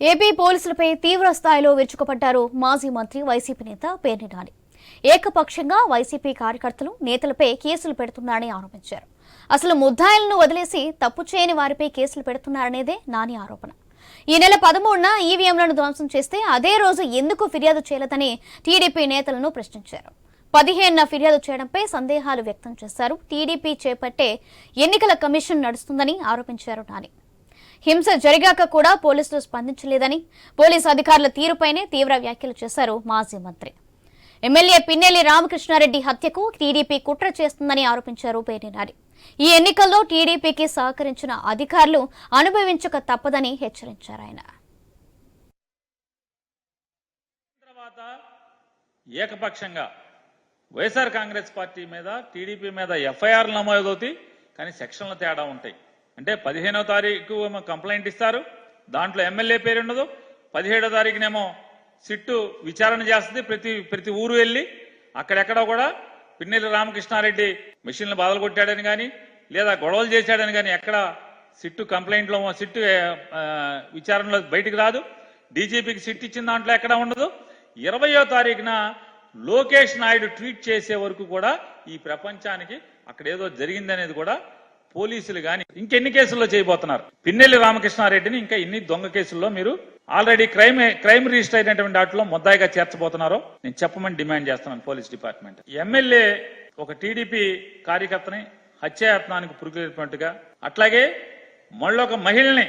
AP పోలీసులపై తీవ్ర స్థాయిలో విరుచుకుపడ్డారు మాజీ మంత్రి వైసీపీ నేత పేర్ని నాని. ఏకపక్షంగా వైసీపీ కార్యకర్తలు నేతలపై కేసులు పెడుతున్నారని ఆరోపించారు. అసలు ముద్దాయిలను వదిలేసి తప్పు చేయని వారిపై కేసులు పెడుతున్నారనేదే నాని ఆరోపణ. ఈ నెల పదమూడున ఈవీఎంలను ధ్వంసం చేస్తే అదే రోజు ఎందుకు ఫిర్యాదు చేయలేదని టీడీపీ నేతలను ప్రశ్నించారు. పదిహేనున ఫిర్యాదు చేయడంపై సందేహాలు వ్యక్తం చేశారు. టీడీపీ చేపట్టే ఎన్నికల కమిషన్ నడుస్తుందని ఆరోపించారు నాని. హింస జరిగాక కూడా పోలీసులు స్పందించలేదని పోలీసు అధికారుల తీరుపైనే తీవ్ర వ్యాఖ్యలు చేశారు మాజీ మంత్రి. ఎమ్మెల్యే పిన్నెల్లి రామకృష్ణారెడ్డి హత్యకు టీడీపీ కుట్ర చేస్తుందని ఆరోపించారు పేర్నినారి ఈ ఎన్నికల్లో టీడీపీకి సహకరించిన అధికారులు అనుభవించక తప్పదని హెచ్చరించారు ఆయన. ఏకపక్షంగా వైఎస్ఆర్ కాంగ్రెస్ పార్టీ మీద టీడీపీ మీద ఎఫ్ఐఆర్లు నమోదవుతాయి కానీ సెక్షన్ల తేడా ఉంటాయి. అంటే పదిహేనో తారీఖు ఏమో కంప్లైంట్ ఇస్తారు. దాంట్లో ఎమ్మెల్యే పేరు ఉండదు. పదిహేడో తారీఖునేమో సిట్టు విచారణ చేస్తుంది ప్రతి ప్రతి ఊరు వెళ్ళి. అక్కడెక్కడ కూడా పిన్నెల్లి రామకృష్ణారెడ్డి మిషన్లు బాధలు కొట్టాడని కానీ లేదా గొడవలు చేశాడని కానీ ఎక్కడ సిట్టు కంప్లైంట్లో సిట్టు విచారణలో బయటికి రాదు. డీజీపీకి సిట్ ఇచ్చిన దాంట్లో ఎక్కడ ఉండదు. ఇరవయో తారీఖున లోకేష్ నాయుడు ట్వీట్ చేసే వరకు కూడా ఈ ప్రపంచానికి అక్కడ ఏదో జరిగిందనేది కూడా పోలీసులు గాని ఇంకెన్ని కేసుల్లో చేయబోతున్నారు? పిన్నెల్లి రామకృష్ణారెడ్డిని ఇంకా ఎన్ని దొంగ కేసుల్లో మీరు ఆల్రెడీ క్రైమ్ క్రైమ్ రిజిస్టర్ అయినటువంటి వాటిలో ముద్దాయిగా చేర్చబోతున్నారో నేను చెప్పమని డిమాండ్ చేస్తున్నాను పోలీస్ డిపార్ట్మెంట్. ఎమ్మెల్యే ఒక టీడీపీ కార్యకర్తని హత్యాయత్నానికి పురుగొల్పినట్టుగా అట్లాగే మళ్ళొక మహిళని